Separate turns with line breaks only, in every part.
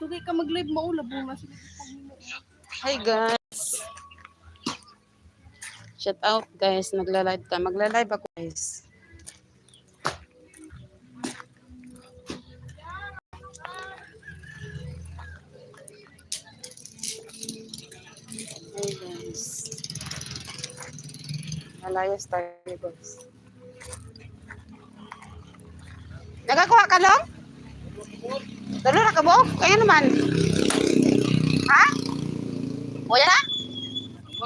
Tugay ka mag-live mo, sila.
Hi guys. Shout out guys, nagla-live ka. Magla-live ako guys. Hi guys. Malayas tayo guys. Nagakuha ka lang? Dalo na ka mo? Kaya naman. Ha? Wala na?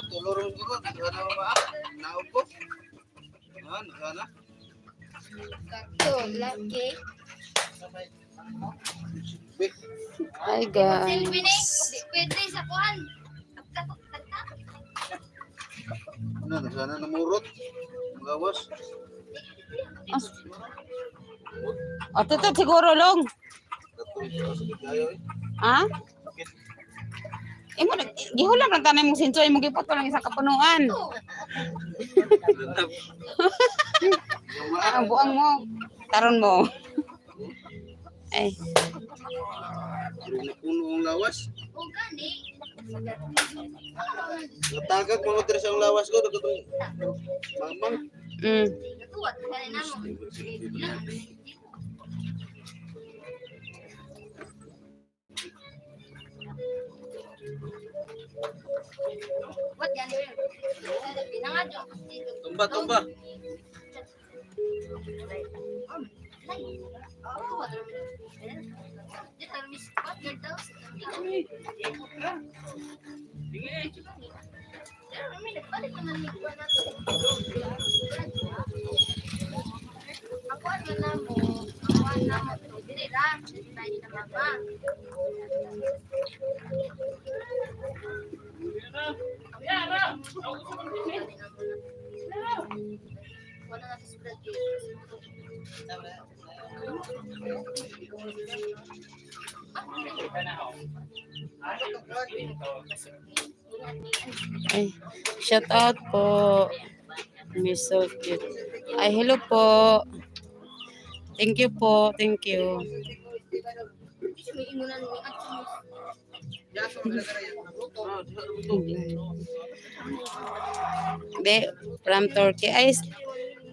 Tulurong ko ko sana ba? Naupo. Nakana.
Sakto, lagi.
Big.
Hi guys.
di pwede sa kuhan.
Ano na sana namurot. Gawas.
O, tutot siguro long. Ha? Imo nag gihulam lang tanay mong sinso imo gipot ko lang isa kapunuan. Ang buang mo. Taron mo. Ay,
napuno ang lawas. Natagag mo tres ang lawas ko dapat mamang.
mm.
Tumba tumba.
Wala na sa spread
Ay, shout out po. Miss so cute. Ay, hello po. Thank you po. Thank you. Be, from Turkey. Ay,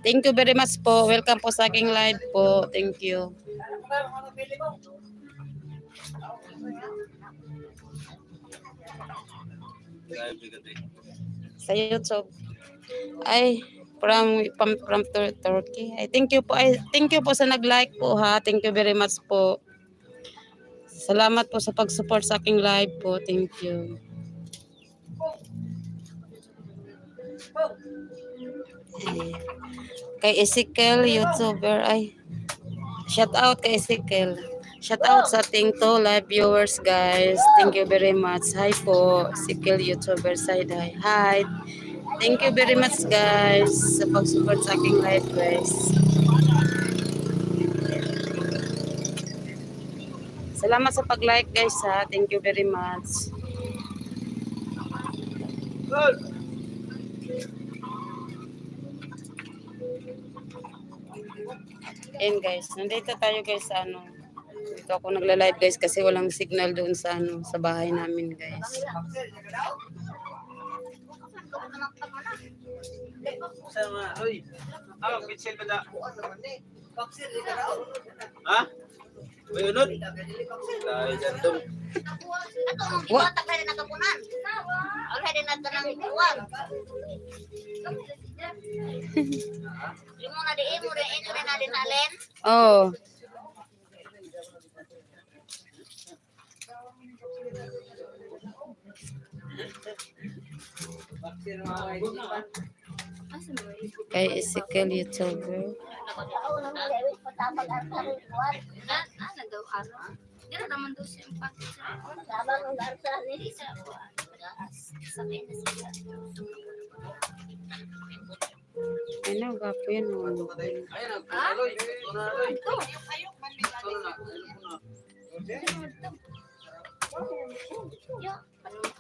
thank you very much po. Welcome po sa aking live po. Thank you. Sa YouTube. Ay, from from, from Tur- Turkey. Ay, thank you po. Ay, thank you po sa nag-like po ha. Thank you very much po. Salamat po sa pag-support sa aking live po. Thank you. Ay, kay Ezekiel, YouTuber. Ay, shout out kay Ezekiel. Shout out sa ating to live viewers, guys. Thank you very much. Hi po, Ezekiel, YouTuber side. Hi. Hi. Thank you very much, guys, sa pag-support sa aking live, guys. Salamat sa pag-like, guys, ha. Thank you very much. Ayan guys, nandito tayo guys sa ano. Dito ako nagla-live guys kasi walang signal doon sa ano sa bahay namin guys.
Sama, oy. Ah, ka da. Ha? May unod? Dahil dyan dong.
Ato mo giwat ka rin nakapunan. Already na tanang buwan. Imo na di imo rin ino na din alin.
Oh. Kay Ezekiel YouTuber.
Patabag ang tarin buwan. Na, na daw ano. Dira naman daw siya empate sa. Tabang ang darsa ni sa buwan. Sa kanya siya.
Ano, gapo yan.
Ito na, aloy. Ito na, na.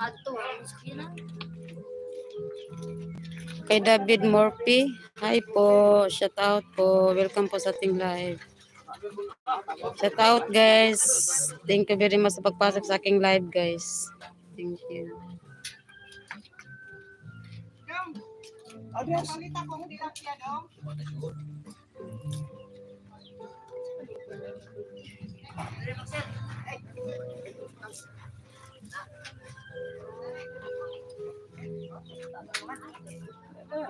Ano ang na.
Kay David Morphy. Hi po. Shout out po. Welcome po sa ating live. Shout out guys. Thank you very much sa pagpasok sa aking live guys. Thank you. Yeah.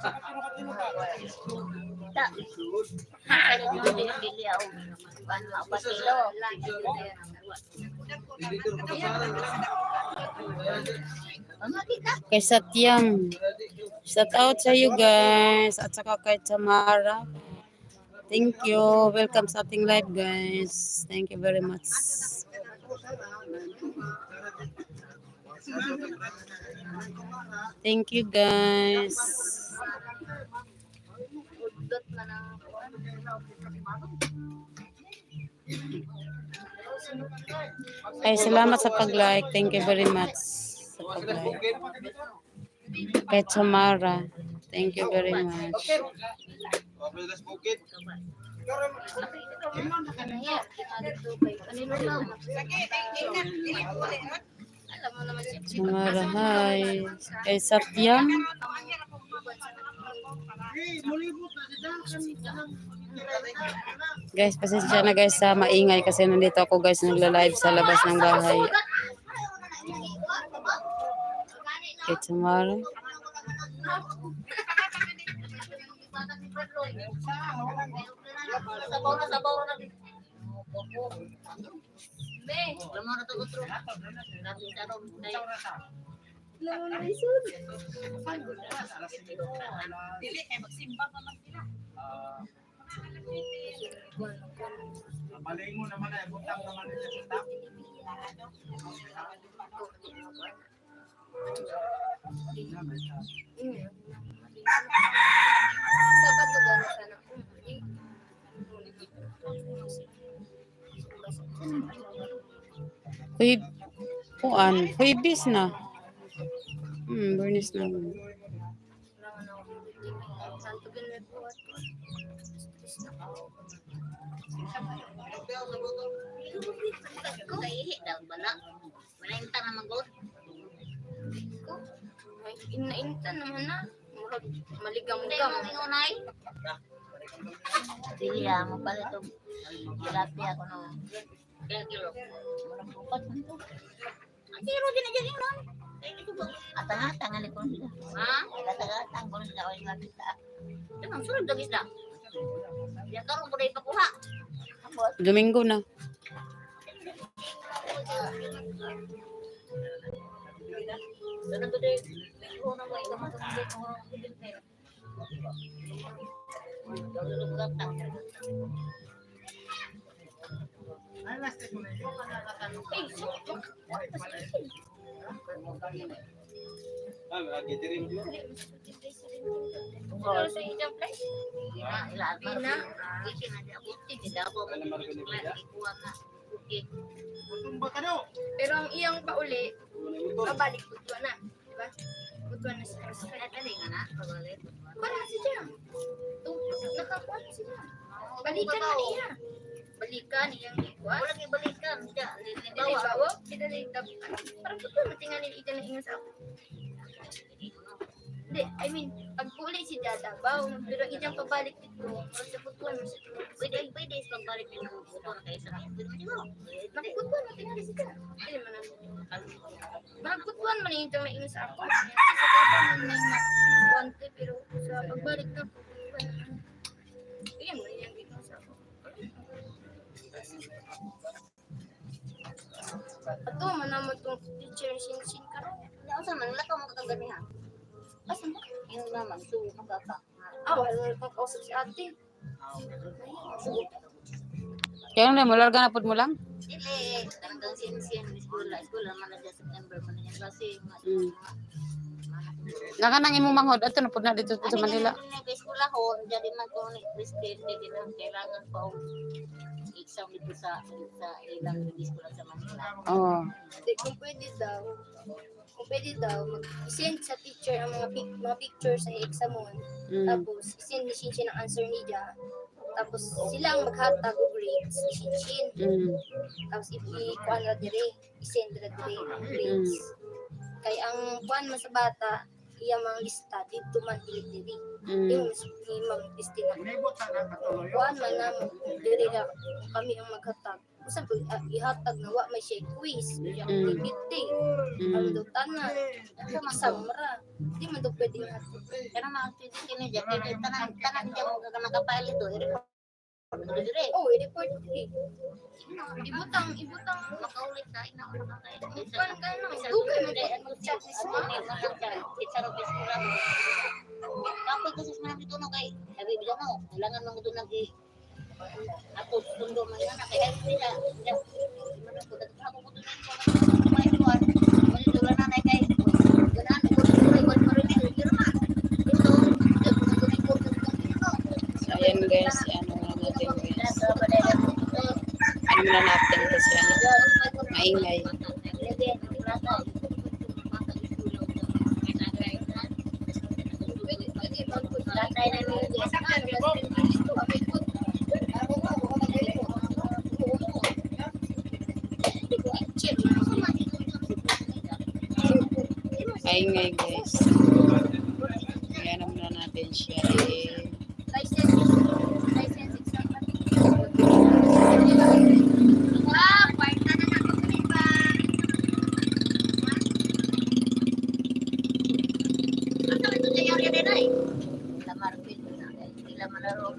Ta. Kaya mo din bili ako. Pa kilo? Ano kita?
Kay Satyam. Shout out sa you guys. At saka kay Tamara. Thank you. Welcome sa ating live guys. Thank you very much. Thank you guys. Ay, salamat sa pag-like. Thank you very much sa pag-like. Kay Tamara. Thank you very much. Tamara, hi. Kay Satyam. Guys, pasensya na guys sa maingay kasi nandito ako guys nagla-live sa labas ng bahay. Kay Tamara.
Sabaw na sabaw na. Be, lamo na to Lamo na isod. Dili kay magsimba pa man sila.
Malay mo naman ay butang naman nila sa tap.
Sabat to gano sana.
Huy, kuan, huibis na. Hmm, burnis na.
Po. Kaihi daw bala. Wala yung tanang magod.
Ay, inaintan naman na. Maligang
Hindi mo ingunay. Dili ah, mo pala ito. Tilapia ko no. Kaya kilo. Ang zero din na dyan yun. Atang-atang ali ko sila. Ha? Atang-atang ko sila o yung kita. Yung ang sunod dagis na. Yan karong mo na ipakuha. Abot.
Domingo na.
Ano ba din? Ikaw na mo, ikaw sa.
Pero ang iyang pauli, babalik kutwa na. Diba? Kutwa na siya.
Kaya tali nga na. Pagalit.
Paano na siya? Ito, nakakuha na siya. Balikan na niya. Balikan iyang ikuha.
Wala kay balikan. Diya,
Hindi
lilibawa.
ba? Oh, kita na itab. Parang kutwa na tinganin ito na ingat sa ako. Hindi, I mean, pag puli si Dada, baw, pero iyang pabalik dito. Or sa kutwa na siya.
Pwede, pwede is pagbalik ng motor kaya sa akin. Pwede mo di mo.
Tinganin si Dada. Hindi man na. Nakikutwa man yung ito na ingat sa ako. Sa kapa man na yung pero sa pagbalik na po, Iyan mo Ato, manamot tong teacher sin-sin karon.
Ano sa man, lakaw mo kagani ha.
Asa mo?
Yung naman, so, magkaka.
Ah, wala kang kausap si ate.
Kaya na, mularga na pod mo lang.
Dili, talagang sinsin, school, school naman na September man na yan kasi.
Mm. Naka nang imong manghod ato na pud na dito sa Manila.
Kay school ako, jadi man ko ni Christine, hindi na kailangan pa og exam dito sa sa ilang school sa Manila.
Oh.
Hindi, kung pwede daw, kung pwede daw, mag-send sa teacher ang mga, pic- mga pictures sa exam mo.
Mm.
Tapos, send ni Shinshin ang answer niya. Tapos, silang maghatag og grades ni Shinshin.
Mm.
Tapos, i-kuhan na dire, i-send na dire ang grades. Kay ang kuhan man sa bata, iya mang lista, dito man dili diri.
Mm.
Yung ni Ma'am Christina. Kuhan man na, diri na kami ang maghatag. Usa po, ah, ihatag na wa may siya quiz, siya
Mm.
Ang
Mm.
daw tanan, exam ra. Di man daw pwedeng hatag.
Kaya naman, kini dyan, kaya tanan, tanan dyan mo mo dire.
Oh, i-report diri. Ibutang, ibutang.
Makaulit na, kayo.
Kuhan ka na, dugay man po mag-chat ni
Ano
Sma.
ni mo lang dyan, kita ro kay school ako. Kapag kasi sa mga no kay, sabi bila mo, kailangan mo ito nag ako sundo man yan, kaya sila, sila, ano ko, dati ako ko doon ko, may tuwan, may tuwan na na kay, ganaan, ko doon ko ko rin yung firma.
Ano na natin kasi ano. Maingay. Maingay guys. Ayan na natin siya. Eh,
License, license exam. Ah, kwarta na ako pa.
Ano ito sa area din ay? Lamar pin na. Sila malaro.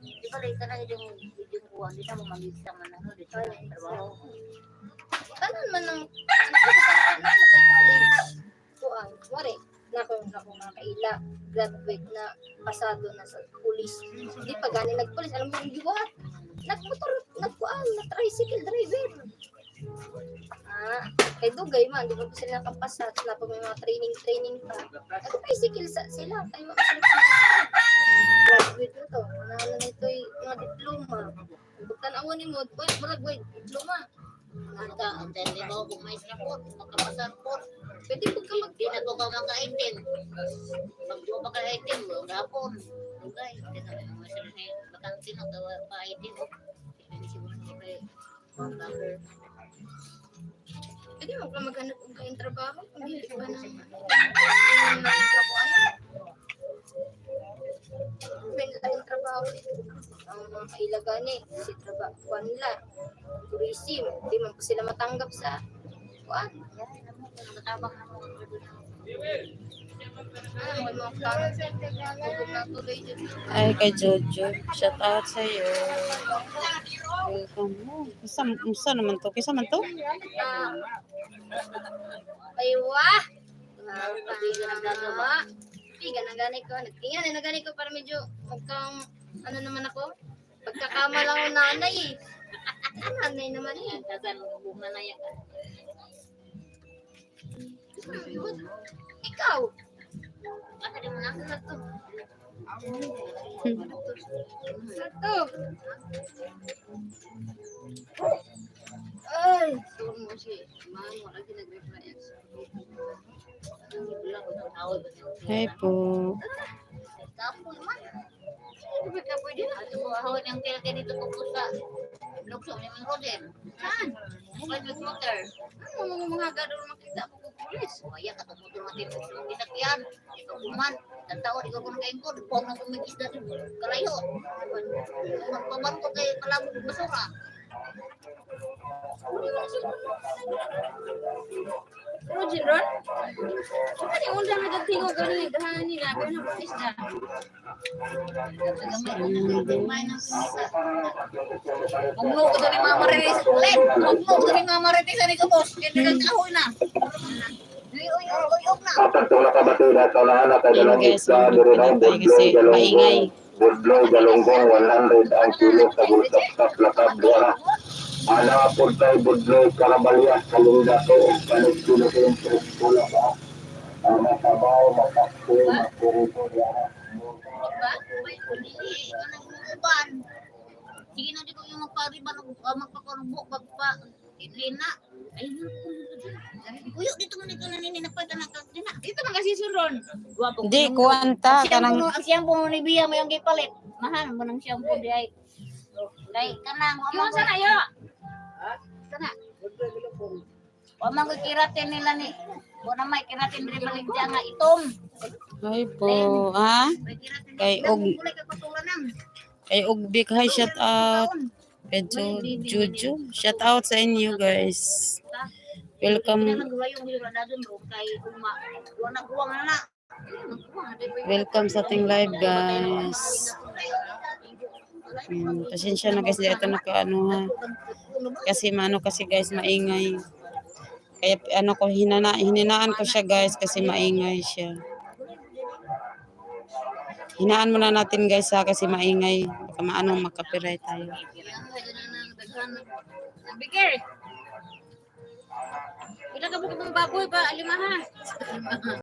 Di ba later na yung yung kuwan, di na mo mamisa man ano, di na trabaho.
Tanan man ng tanan man sa college. Kuan, wari na ko na ko mga kaila graduate na pasado na sa pulis. Di pa gani nagpulis, alam mo yung gibuhat. Nagmotor, nagkuan, na tricycle driver. Ah, kay dugay man, di ba pa sila nakapasa sila pag may mga training training pa. Nag-tricycle sila, kay wa sila to. Ano na nito mga diploma. Buktan awon ni mo, boy, murag boy, diploma.
Anta, ang tende mo kung may sapot, makapasar po.
Pwede po ka mag
Di na ko ka maka-item. Pag mo maka-item, gapon. Dugay, di na mo sila na bakante na gawa pa-item. Hindi siguro mo kay Pagbaber.
Pwede mo ka maghanap kung kayong trabaho. Kung hindi pa na. Pwede tayong trabaho. Ang mga kailagan eh. Kasi trabaho nila. Tourism. Hindi man po sila matanggap sa kuan.
Mo, nakatabang na mo.
Mga.
Ay, kay Jojo. Shout out sa iyo. Welcome. Oh, Kisa, kisa naman to? Kisa man to?
Ah. Ay, wah!
Pag-iga ng gagawa.
Piga na ganay ko. Nagtingin na ganay ko para medyo magkang ano naman ako. Pagkakama lang ako nanay eh. Nanay naman eh.
Dagan, bunga na yan.
Ikaw.
Ano di mo na?
Ano to? Ano to? Ay.
Tuwag mo si nag-reply. Wala ng tawag.
Hi po.
Kapoy man. Hindi ba kapoy din? Ato ko ahon yung kaya kaya dito pupusa. Lukso ni Mang Roden. Saan? Private motor.
Ano mo mga gado makita mo ko
Yes, kaya katumuto natin sa ginakyan. Ito kuman, tatawa di ko kung kain ko, pog na kumikis na kalayo. Magpabanto kay palabog basura.
Roger Ron? Ano yung undang nagagtingo ka rin? Dahanan nila, pero na.
Gamay ng kumisa. Magno ko. Magno ko ni Mama Marites ani ko boss. Kaya nagkahoy na. Uy, uy, uy, uy, uy na.
Apat tula ka sa lahat na dalang
guys,
isda
mag
diri na
kasi maingay.
Budloy galunggong 100 ang kilo sa bulsak sa plakab dira. Ana pud tay budloy kalit kilo kilo pula ba. Ana sabaw makakpo makurito?
May uban? Sige na di ko yung magpariban o magpakarubok magpa. Hindi na. Ay, Kuyo, dito mo dito na nini napagka na na. Dito man kasi suron. Guwapo.
Di, kuwanta.
Kanang ang shampoo ni Bia mo yung gipalit. Mahal mo ng shampoo di ay. Dai kanang
Yung sana yo?
Sana. Wa man ko kiratin nila ni. Wa na may kiratin diri balik nga itom.
ay po, ha? Kay og-. Kay Ugbik, hi, shout out. Pedro Juju, shout out sa inyo guys. Welcome, welcome sa ating live guys. Hmm, pasensya na guys, ito naka ano ha. Kasi maano kasi guys, maingay. Kaya ano ko, hinana, hininaan ko siya guys kasi maingay siya. Hinaan muna natin guys ha kasi maingay. Baka maano makapiright tayo.
Bigger. Pila ka mga baboy ba? Alimaha.